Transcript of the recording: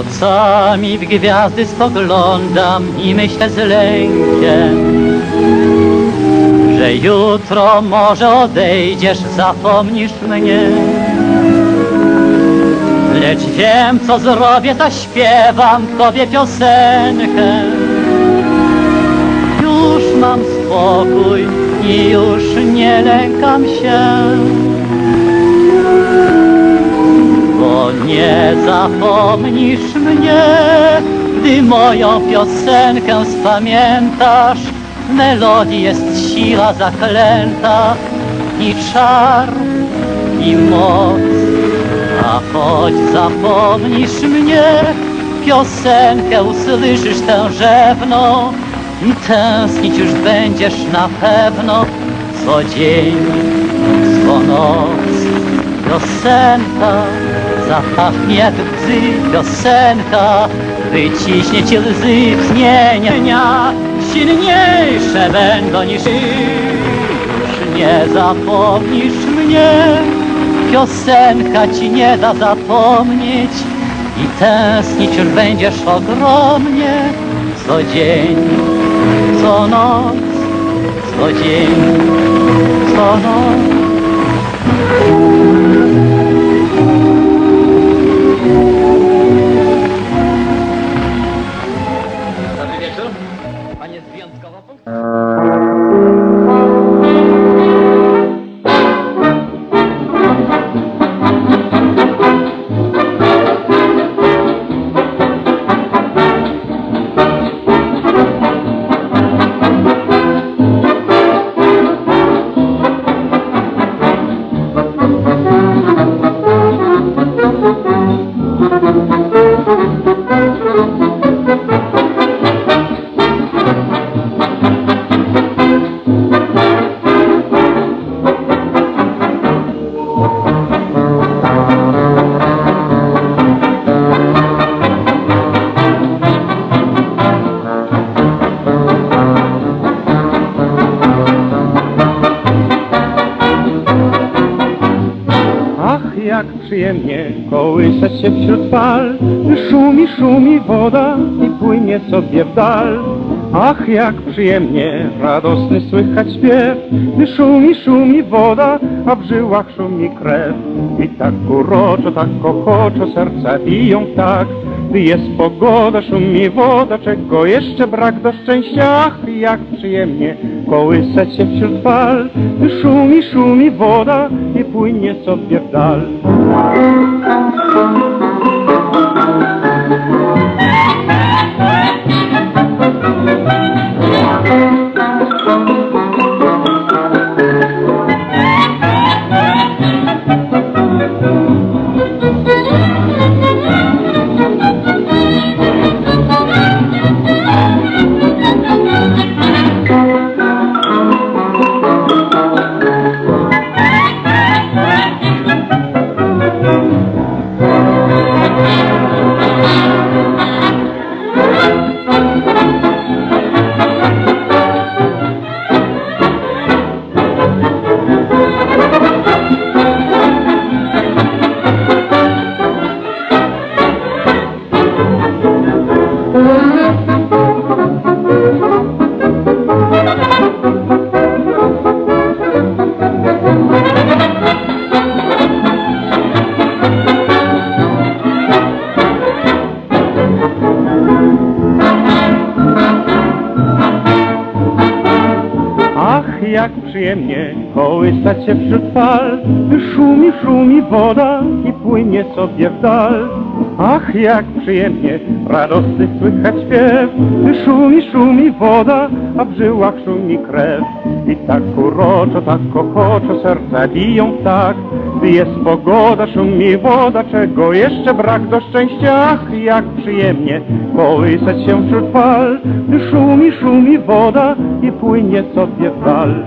Nocami w gwiazdy spoglądam i myślę z lękiem, że jutro może odejdziesz, zapomnisz mnie. Lecz wiem, co zrobię, to śpiewam tobie piosenkę. Już mam spokój i już nie lękam się. Nie zapomnisz mnie, gdy moją piosenkę spamiętasz. Melodii jest siła zaklęta i czar i moc. A choć zapomnisz mnie, piosenkę usłyszysz tężewną i tęsknić już będziesz na pewno co dzień, co noc. Piosenka zapachnie łzy, piosenka wyciśnie ci łzy tchnienia, silniejsze będą niż. Już nie zapomnisz mnie, piosenka ci nie da zapomnieć i tęsknić już będziesz ogromnie co dzień, co noc, co dzień, co noc. Jak przyjemnie kołysać się wśród fal, szumi, szumi woda i płynie sobie w dal. Ach, jak przyjemnie radosny słychać śpiew, szumi, szumi woda, a w żyłach szumi krew. I tak uroczo, tak ochoczo serca biją tak, gdy jest pogoda, szumi woda, czego jeszcze brak do szczęścia. Ach, jak przyjemnie kołysać się wśród fal, gdy szumi, szumi woda i płynie sobie w dal. Jak przyjemnie kołysać się wśród fal, szumi, szumi woda i płynie sobie w dal. Ach, jak przyjemnie radosny słychać śpiew, szumi, szumi woda, a w żyłach szumi krew. I tak uroczo, tak ochoczo serca biją tak, jest pogoda, szumi woda, czego jeszcze brak do szczęścia. Ach, jak przyjemnie kołysać się wśród fal, gdy szumi, szumi woda i płynie sobie w dal.